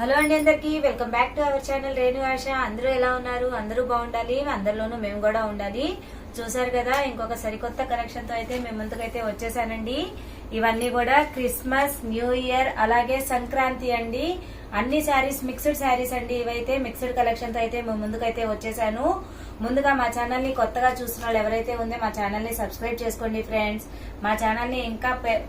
Hello అండి అందరికి welcome back to our channel Renu Asha. అందరూ ఎలా ఉన్నారు? అందరూ బాగుండాలి. అందరిలోనూ మేము కూడా ఉండాలి. చూసారు కదా ఇంకొక సరికొత్త కలెక్షన్తో అయితే మేము ముందుకైతే వచ్చేసానండి. ఇవన్నీ కూడా క్రిస్మస్ న్యూ ఇయర్ అలాగే సంక్రాంతి అండి. అన్ని శారీస్ మిక్స్డ్ శారీస్ అండి. ఇవైతే మిక్స్డ్ కలెక్షన్తో అయితే మేము ముందుకైతే వచ్చేసాను. ముందుగా మా ఛానల్ని కొత్తగా చూసిన వాళ్ళు ఎవరైతే ఉందో మా ఛానల్ని సబ్స్క్రైబ్ చేసుకోండి ఫ్రెండ్స్. మా ఛానల్ని ఇంకా పె-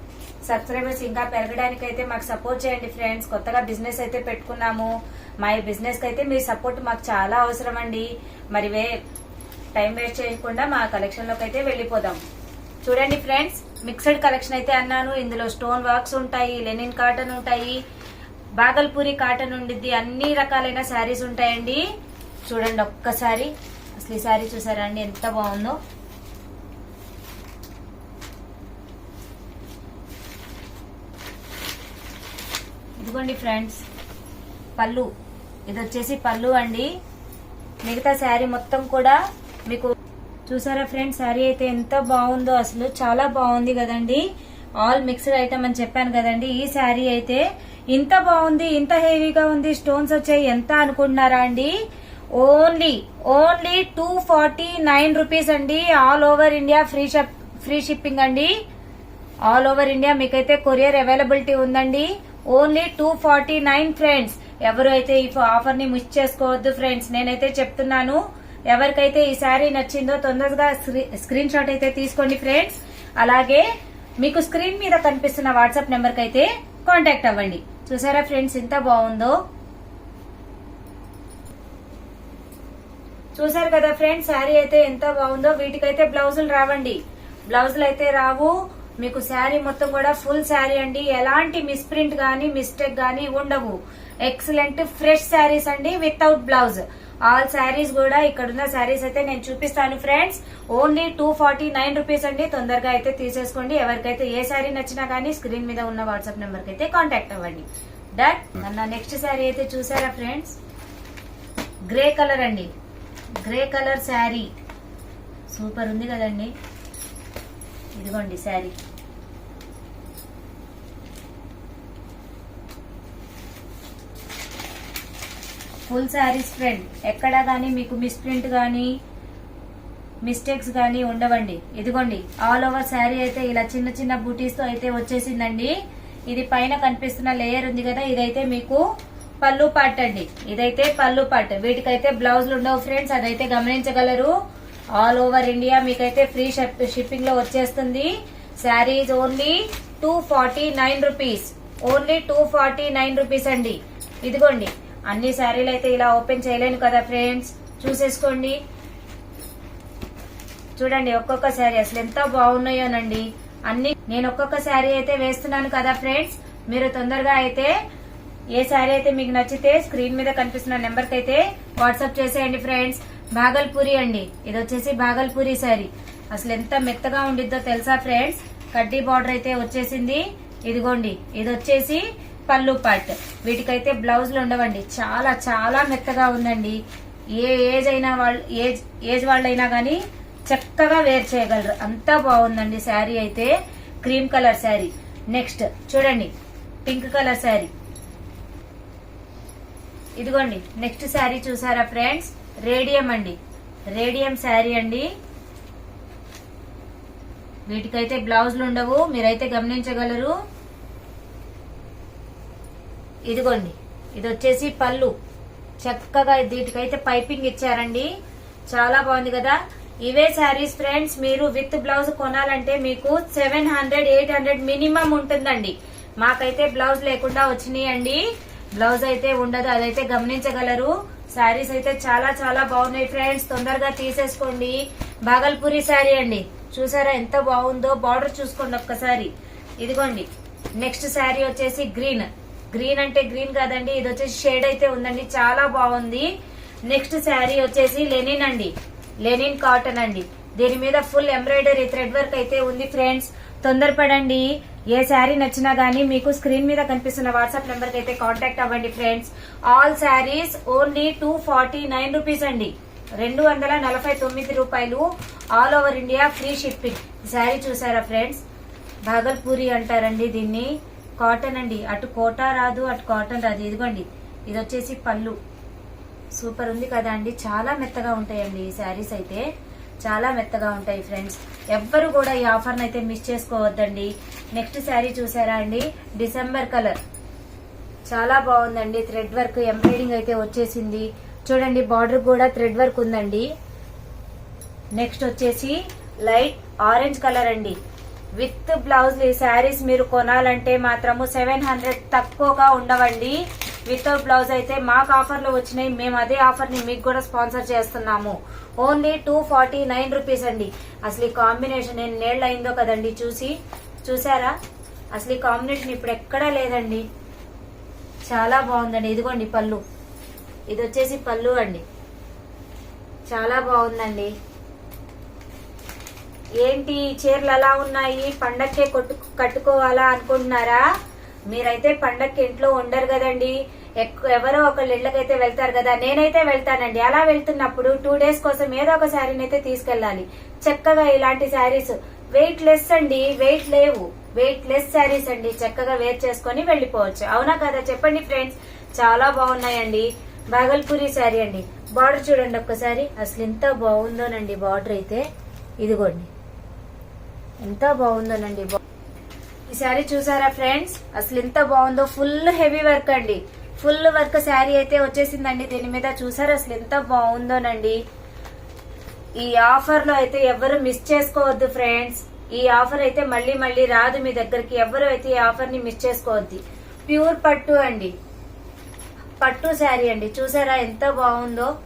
సబ్స్క్రైబర్స్ ఇంకా పెరగడానికి అయితే మాకు సపోర్ట్ చేయండి ఫ్రెండ్స్. కొత్తగా బిజినెస్ అయితే పెట్టుకున్నాము. మా ఈ బిజినెస్కి అయితే మీ సపోర్ట్ మాకు చాలా అవసరం అండి. మరి వే టైం వేస్ట్ చేయకుండా మా కలెక్షన్లోకి అయితే వెళ్ళిపోదాం. చూడండి ఫ్రెండ్స్ మిక్స్డ్ కలెక్షన్ అయితే అన్నాను. ఇందులో స్టోన్ వర్క్స్ ఉంటాయి లెనిన్ కాటన్ ఉంటాయి. బాగల్పూరి కాటన్ ఉండిద్ది అన్ని రకాలైన శారీస్ ఉంటాయండి. చూడండి ఒక్కసారి. అసలు ఈ శారీ చూసారా అండి? ఎంత బాగుందో. ఇదిగోండి ఫ్రెండ్స్. పళ్ళు. ఇది వచ్చేసి పళ్ళు అండి. మిగతా శారీ మొత్తం కూడా మీకు చూసారా ఫ్రెండ్స్? శారీ అయితే ఎంత బాగుందో అసలు. చాలా బాగుంది కదండి. ఆల్ మిక్స్డ్ ఐటమ్ అని చెప్పాను కదండి. ఈ శారీ అయితే ఇంత బాగుంది ఇంత హెవీగా ఉంది స్టోన్స్ వచ్చాయి ఎంత అనుకుంటున్నారా అండి? Only only two forty nine rupees అండి. All over India free ship free shipping అండి. ఆల్ ఓవర్ ఇండియా మీకైతే కొరియర్ అవైలబిలిటీ ఉందండి. Only two forty nine friends ఎవరు అయితే ఈ ఆఫర్ని మిస్ చేసుకోవద్దు ఫ్రెండ్స్ నేనైతే చెప్తున్నాను. ఎవరికైతే ఈ శారీ నచ్చిందో తొందరగా స్క్రీన్ షాట్ అయితే తీసుకోండి ఫ్రెండ్స్ అలాగే మీకు స్క్రీన్ మీద కనిపిస్తున్న వాట్సాప్ నెంబర్ అయితే కాంటాక్ట్ అవ్వండి. చూసారా ఫ్రెండ్స్ ఎంత బాగుందో? చూసారు కదా ఫ్రెండ్స్ శారీ అయితే ఎంత బాగుందో? వీటికైతే బ్లౌజులు రావండి. బ్లౌజులు అయితే రావు. మీకు శారీ మొత్తం కూడా ఫుల్ శారీ అండి. ఎలాంటి మిస్ప్రింట్ గానీ మిస్టేక్ గానీ ఉండవు. ఎక్సలెంట్ ఫ్రెష్ శారీస్ అండి వితౌట్ బ్లౌజ్ ఆల్ శారీస్ కూడా ఇక్కడ ఉన్న శారీస్ అయితే నేను చూపిస్తాను friends only two forty nine rupees అండి. తొందరగా అయితే తీసేసుకోండి. ఎవరికైతే ఏ శారీ నచ్చినా కానీ స్క్రీన్ మీద ఉన్న వాట్సాప్ నెంబర్కి అయితే కాంటాక్ట్ అవ్వండి. డన్ నా నెక్స్ట్ శారీ అయితే చూసారా ఫ్రెండ్స్ గ్రే కలర్ అండి. గ్రే కలర్ శారీ సూపర్ ఉంది కదండి. ఇదిగోండి శారీ ఫుల్ శారీస్ ఫ్రెండ్ ఎక్కడ కానీ మీకు మిస్ప్రింట్ కానీ మిస్టేక్స్ కానీ ఉండవండి. ఇదిగోండి ఆల్ ఓవర్ శారీ అయితే ఇలా చిన్న చిన్న బూటీస్తో అయితే వచ్చేసిందండి. ఇది పైన కనిపిస్తున్న లేయర్ ఉంది కదా ఇదైతే మీకు పళ్ళు పార్ట్ అండి. ఇదైతే పళ్ళు పార్ట్. వీటికైతే బ్లౌజులు ఉండవు ఫ్రెండ్స్ అదైతే గమనించగలరు. ఆల్ ఓవర్ ఇండియా మీకైతే ఫ్రీ షిప్పింగ్లో వచ్చేస్తుంది. Saris only two forty nine rupees. Only two forty nine rupees అండి. ఇదిగోండి అన్ని శారీలు అయితే ఇలా ఓపెన్ చేయలేను కదా ఫ్రెండ్స్. చూసేసుకోండి. చూడండి ఒక్కొక్క శారీ అసలు ఎంత బాగున్నాయోనండి. అన్ని నేను ఒక్కొక్క శారీ అయితే వేస్తున్నాను కదా ఫ్రెండ్స్. మీరు తొందరగా అయితే ఏ శారీ అయితే మీకు నచ్చితే స్క్రీన్ మీద కనిపిస్తున్న నెంబర్కి అయితే వాట్సాప్ చేసేయండి ఫ్రెండ్స్. భాగల్పూరి అండి. ఇది వచ్చేసి భాగల్పూరి శారీ. అసలు ఎంత మెత్తగా ఉండిద్దో తెలుసా ఫ్రెండ్స్? కడ్డీ బార్డర్ అయితే వచ్చేసింది. ఇదిగోండి. ఇది వచ్చేసి పళ్ళు పార్ట్ వీటికైతే బ్లౌజులు ఉండవండి. చాలా చాలా మెత్తగా ఉందండి. ఏ ఏజ్ అయినా వాళ్ళు ఏజ్ ఏజ్ వాళ్ళైనా గానీ చక్కగా వేర్ చేయగలరు. అంతా బాగుందండి శారీ అయితే. Cream colour sari. నెక్స్ట్ చూడండి. Pink colour sari. ఇదిగోండి. నెక్స్ట్ శారీ చూసారా ఫ్రెండ్స్ రేడియం అండి. రేడియం శారీ అండి. వీటికైతే బ్లౌజులు ఉండవు. మీరైతే గమనించగలరు. ఇదిగోండి ఇది వచ్చేసి పళ్ళు. చక్కగా దీటికైతే పైపింగ్ ఇచ్చారండి. చాలా బాగుంది కదా. ఇవే శారీస్ ఫ్రెండ్స్ మీరు విత్ బ్లౌజ్ కొనాలంటే మీకు seven hundred eight hundred minimum ఉంటుందండి. మాకైతే బ్లౌజ్ లేకుండా వచ్చినాయండి. బ్లౌజ్ అయితే ఉండదు అదైతే గమనించగలరు. శారీస్ అయితే చాలా చాలా బాగున్నాయి ఫ్రెండ్స్. తొందరగా తీసేసుకోండి. బాగల్పూరి శారీ అండి. చూసారా ఎంత బాగుందో? బార్డర్ చూసుకోండి ఒక్కసారి. ఇదిగోండి నెక్స్ట్ శారీ వచ్చేసి గ్రీన్. గ్రీన్ అంటే గ్రీన్ కాదండి. ఇది వచ్చేసి షేడ్ అయితే ఉందండి. చాలా బాగుంది. నెక్స్ట్ శారీ వచ్చేసి లెనిన్ అండి. లెనిన్ కాటన్ అండి. దీని మీద ఫుల్ ఎంబ్రాయిడరీ థ్రెడ్ వర్క్ అయితే ఉంది ఫ్రెండ్స్ తొందరపడండి. ఏ శారీ నచ్చినా గానీ మీకు స్క్రీన్ మీద కనిపిస్తున్న వాట్సాప్ నెంబర్ అయితే కాంటాక్ట్ అవ్వండి friends all saris only two forty nine rupees అండి. రెండు వందల నలభై తొమ్మిది రూపాయలు all over India free shipping sari చూసారా ఫ్రెండ్స్ భాగల్పూరి అంటారండి దీన్ని. కాటన్ అండి. అటు కోటా రాదు అటు కాటన్ రాదు. ఇదిగోండి ఇది వచ్చేసి పళ్ళు. సూపర్ ఉంది కదా అండి. చాలా మెత్తగా ఉంటాయండి ఈ శారీస్ అయితే. చాలా మెత్తగా ఉంటాయి ఫ్రెండ్స్. ఎవ్వరు కూడా ఈ ఆఫర్ని అయితే మిస్ చేసుకోవద్దండి. నెక్స్ట్ శారీ చూసారా అండి? December colour. చాలా బాగుందండి. థ్రెడ్ వర్క్ ఎంబ్రాయిడింగ్ అయితే వచ్చేసింది. చూడండి బార్డర్ కూడా థ్రెడ్ వర్క్ ఉందండి. నెక్స్ట్ వచ్చేసి లైట్ ఆరెంజ్ కలర్ అండి. విత్ బ్లౌజ్ ఈ శారీస్ మీరు కొనాలంటే మాత్రము సెవెన్ హండ్రెడ్ తక్కువగా ఉండవండి. వితౌట్ బ్లౌజ్ అయితే మాకు ఆఫర్లు వచ్చినాయి. మేము అదే ఆఫర్ని మీకు కూడా స్పాన్సర్ చేస్తున్నాము. Only two forty nine rupees అండి. అసలు ఈ కాంబినేషన్ ఎన్నేళ్ళు అయిందో కదండి చూసి. చూసారా? అసలు ఈ కాంబినేషన్ ఇప్పుడు ఎక్కడా లేదండి. చాలా బాగుందండి. ఇదిగోండి పళ్ళు. ఇది వచ్చేసి పళ్ళు అండి. చాలా బాగుందండి. ఏంటి చీరలు అలా ఉన్నాయి? పండక్కే కొట్టు కట్టుకోవాలా అనుకుంటున్నారా? మీరైతే పండక్కి ఇంట్లో ఉండరు కదండి. ఎవరో ఒకళ్ళు ఇళ్ళకైతే వెళ్తారు కదా. నేనైతే వెళ్తానండి. అలా వెళ్తున్నప్పుడు టూ డేస్ కోసం ఏదో ఒక శారీని అయితే తీసుకెళ్ళాలి. చక్కగా ఇలాంటి శారీస్. వెయిట్ లెస్ అండి. వెయిట్ లేవు. వెయిట్ లెస్ శారీస్ అండి. చక్కగా వేర్ చేసుకుని వెళ్ళిపోవచ్చు. అవునా కదా? చెప్పండి ఫ్రెండ్స్. చాలా బాగున్నాయండి. బాగల్పూరి శారీ అండి. బార్డర్ చూడండి ఒక్కసారి. అసలు ఎంత బాగుందోనండి బార్డర్ అయితే. ఇదిగోండి. ఎంత బాగుందోనండి బా- ఈ శారీ చూసారా ఫ్రెండ్స్? అసలు ఎంత బాగుందో ఫుల్ హెవీ వర్క్ అండి. ఫుల్ వర్క్ శారీ అయితే వచ్చేసిందండి దీని మీద. చూసారా అసలు ఎంత బాగుందోనండి. ఈ ఆఫర్లో అయితే ఎవరు మిస్ చేసుకోవద్దు ఫ్రెండ్స్. ఈ ఆఫర్ అయితే మళ్ళీ మళ్ళీ రాదు మీ దగ్గరికి. ఎవరు అయితే ఈ ఆఫర్ని మిస్ చేసుకోవద్దు. ప్యూర్ పట్టు అండి. పట్టు శారీ అండి. చూసారా ఎంత బాగుందో.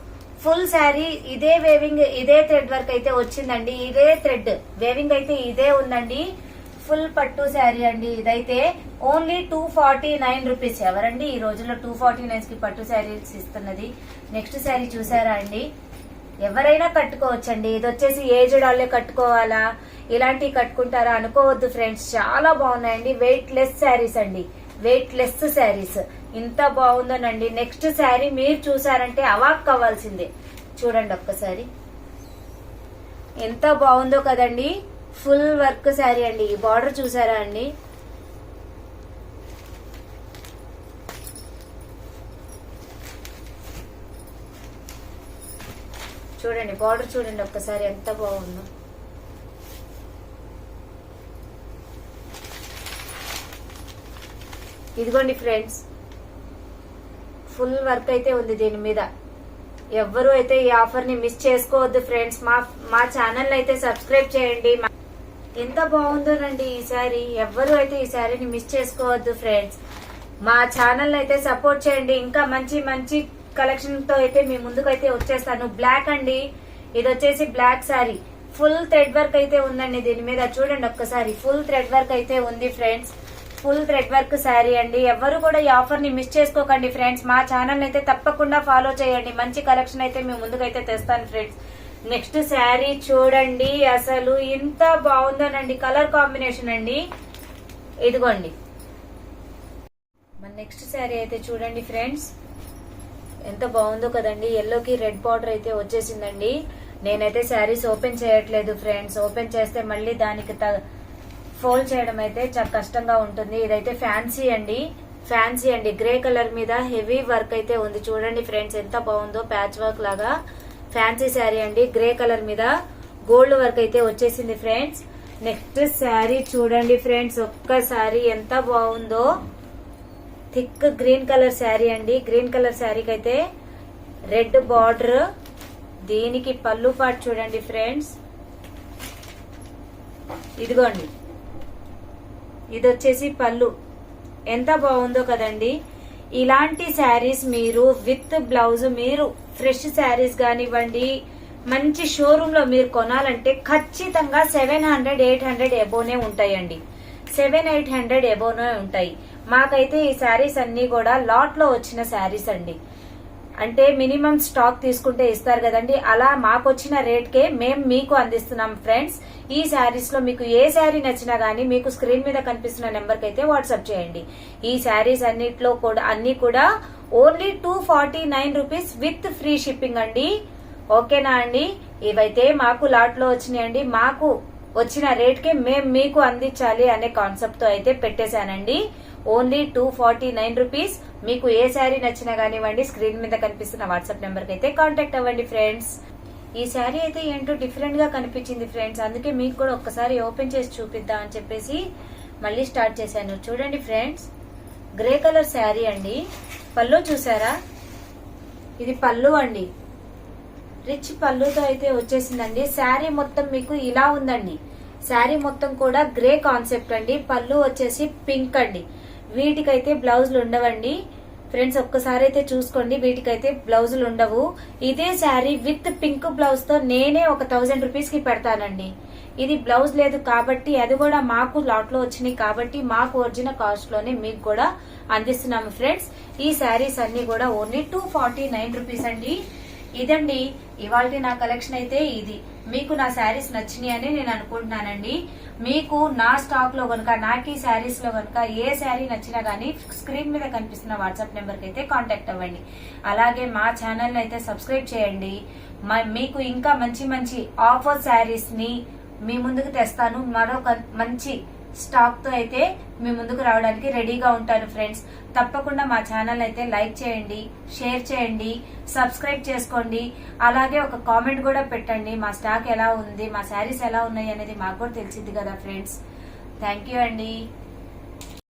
ఫుల్ శారీ ఇదే వేవింగ్ ఇదే థ్రెడ్ వర్క్ అయితే వచ్చిందండి. ఇదే థ్రెడ్ వేవింగ్ అయితే ఇదే ఉందండి. ఫుల్ పట్టు శారీ అండి ఇదైతే. Only two forty nine rupees ఎవరండి ఈ రోజుల్లో టూ ఫార్టీ నైన్స్కి పట్టు శారీస్ ఇస్తున్నది? నెక్స్ట్ శారీ చూసారా అండి? ఎవరైనా కట్టుకోవచ్చండి. ఇది వచ్చేసి ఏజ్డ్ వాళ్ళే కట్టుకోవాలా? ఇలాంటివి కట్టుకుంటారా? అనుకోవద్దు ఫ్రెండ్స్ చాలా బాగున్నాయండి. వెయిట్ లెస్ శారీస్ అండి. వెయిట్ లెస్ శారీస్ ఇంత బాగుందోనండి. నెక్స్ట్ శారీ మీరు చూసారంటే అవాక్ కావాల్సిందే చూడండి ఒక్కసారి ఎంత బాగుందో కదండి. ఫుల్ వర్క్ శారీ అండి. ఈ బార్డర్ చూసారా అండి? చూడండి బార్డర్ చూడండి ఒక్కసారి ఎంత బాగుందో. ఇదిగోండి ఫ్రెండ్స్ ఫుల్ వర్క్ అయితే ఉంది దీని మీద. ఎవ్వరూ అయితే ఈ ఆఫర్ని మిస్ చేసుకోవద్దు ఫ్రెండ్స్. మా మా ఛానల్ అయితే సబ్స్క్రైబ్ చేయండి. మా- ఎంత బాగుందోనండి ఈ సారీ ఎవ్వరూ అయితే ఈ సారీని మిస్ చేసుకోవద్దు ఫ్రెండ్స్. మా ఛానల్ అయితే సపోర్ట్ చేయండి. ఇంకా మంచి మంచి కలెక్షన్తో అయితే మీ ముందుకు అయితే వచ్చేస్తాను. బ్లాక్ అండి. ఇది వచ్చేసి black sari full thread work అయితే ఉందండి దీని మీద. చూడండి ఒక్కసారి. ఫుల్ థ్రెడ్ వర్క్ అయితే ఉంది friends. Full thread work sari అండి. ఎవరు కూడా ఈ ఆఫర్ని మిస్ చేసుకోకండి ఫ్రెండ్స్. మా ఛానల్ అయితే తప్పకుండా ఫాలో చేయండి. మంచి కలెక్షన్ అయితే మేము ముందుకైతే తెస్తాను ఫ్రెండ్స్. నెక్స్ట్ శారీ చూడండి. అసలు ఇంత బాగుందోనండి. కలర్ కాంబినేషన్ అండి. ఇదిగోండి. మన నెక్స్ట్ శారీ అయితే చూడండి ఫ్రెండ్స్. ఎంత బాగుందో కదండి. ఎల్లోకి రెడ్ బార్డర్ అయితే వచ్చేసిందండి. నేనైతే శారీస్ ఓపెన్ చేయట్లేదు ఫ్రెండ్స్. ఓపెన్ చేస్తే మళ్ళీ దానికి ఫోల్డ్ చేయడం అయితే చాలా కష్టంగా ఉంటుంది. ఇదైతే ఫ్యాన్సీ అండి. ఫ్యాన్సీ అండి. గ్రే కలర్ మీద హెవీ వర్క్ అయితే ఉంది. చూడండి ఫ్రెండ్స్ ఎంత బాగుందో ప్యాచ్ వర్క్ లాగా. ఫ్యాన్సీ శారీ అండి. గ్రే కలర్ మీద గోల్డ్ వర్క్ అయితే వచ్చేసింది ఫ్రెండ్స్ నెక్స్ట్ శారీ చూడండి ఫ్రెండ్స్ ఒక్కసారి ఎంత బాగుందో. థిక్ గ్రీన్ కలర్ శారీ అండి. గ్రీన్ కలర్ శారీకి అయితే రెడ్ బార్డర్ దీనికి పళ్ళు పాటు చూడండి ఫ్రెండ్స్ ఇదిగోండి. ఇది వచ్చేసి పళ్ళు. ఎంత బాగుందో కదండి. ఇలాంటి శారీస్ మీరు విత్ బ్లౌజ్ మీరు ఫ్రెష్ శారీస్ కానివ్వండి మంచి షోరూమ్లో మీరు కొనాలంటే ఖచ్చితంగా సెవెన్ హండ్రెడ్ ఎయిట్ హండ్రెడ్ ఎబోనే ఉంటాయండి. సెవెన్ ఎయిట్ హండ్రెడ్ ఎబోనే ఉంటాయి. మాకైతే ఈ శారీస్ అన్ని కూడా లాట్లో వచ్చిన శారీస్ అండి. అంటే మినిమం స్టాక్ తీసుకుంటే ఇస్తారు కదండి. అలా మాకు వచ్చిన రేట్కే మేము మీకు అందిస్తున్నాం ఫ్రెండ్స్. ఈ శారీస్లో మీకు ఏ శారీ నచ్చినా గానీ మీకు స్క్రీన్ మీద కనిపిస్తున్న నెంబర్కి అయితే వాట్సాప్ చేయండి. ఈ శారీస్ అన్నిట్లో కూడా అన్ని కూడా only two forty nine rupees with free shipping అండి. ఓకేనా అండి? ఇవైతే మాకు లాట్లో వచ్చినాయండి. మాకు వచ్చిన రేట్కే మేము మీకు అందించాలి అనే కాన్సెప్ట్తో అయితే పెట్టేశానండి. Only two forty nine rupees. మీకు ఏ శారీ నచ్చినా కానివ్వండి స్క్రీన్ మీద కనిపిస్తున్న వాట్సాప్ నెంబర్కి అయితే కాంటాక్ట్ అవ్వండి ఫ్రెండ్స్. ఈ శారీ అయితే ఏంటో డిఫరెంట్గా కనిపించింది ఫ్రెండ్స్. అందుకే మీకు కూడా ఒక్కసారి ఓపెన్ చేసి చూపిద్దాం అని చెప్పేసి మళ్ళీ స్టార్ట్ చేశాను. చూడండి ఫ్రెండ్స్ గ్రే కలర్ శారీ అండి. పళ్ళు చూసారా? ఇది పళ్ళు అండి. రిచ్ పళ్ళుతో అయితే వచ్చేసిందండి. శారీ మొత్తం మీకు ఇలా ఉందండి. శారీ మొత్తం కూడా గ్రే కాన్సెప్ట్ అండి. పళ్ళు వచ్చేసి పింక్ అండి. వీటికైతే బ్లౌజులు ఉండవండి. ఫ్రెండ్స్ ఒక్కసారి అయితే చూసుకోండి వీటికైతే బ్లౌజులు ఉండవు. ఇదే శారీ విత్ పింక్ బ్లౌజ్తో నేనే ఒక థౌజండ్ రూపీస్కి పెడతానండి. ఇది బ్లౌజ్ లేదు కాబట్టి అది కూడా మాకు లాట్లో వచ్చినాయి కాబట్టి మాకు ఒరిజినల్ కాస్ట్లోనే మీకు కూడా అందిస్తున్నాము ఫ్రెండ్స్. ఈ శారీస్ అన్ని కూడా only two forty nine rupees అండి. ఇదండి ఇవాళ నా కలెక్షన్ అయితే ఇది. మీకు నా శారీస్ నచ్చినాయి అని నేను అనుకుంటున్నానండి. మీకు నా స్టాక్లో కనుక నాకు ఈ శారీస్లో కనుక ఏ శారీ నచ్చినా గానీ స్క్రీన్ మీద కనిపిస్తున్న వాట్సాప్ నెంబర్కి అయితే కాంటాక్ట్ అవ్వండి. అలాగే మా ఛానల్ అయితే సబ్స్క్రైబ్ చేయండి. మ- మీకు ఇంకా మంచి మంచి ఆఫర్ శారీస్ని మీ ముందుకు తెస్తాను. మరొక మంచి స్టాక్తో అయితే మీ ముందుకు రావడానికి రెడీగా ఉంటాను ఫ్రెండ్స్. తప్పకుండా మా ఛానల్ అయితే లైక్ చేయండి షేర్ చేయండి సబ్స్క్రైబ్ చేసుకోండి. అలాగే ఒక కామెంట్ కూడా పెట్టండి మా స్టాక్ ఎలా ఉంది మా శారీస్ ఎలా ఉన్నాయి అనేది మాకు కూడా తెలిసింది కదా ఫ్రెండ్స్. థ్యాంక్ యూ అండి.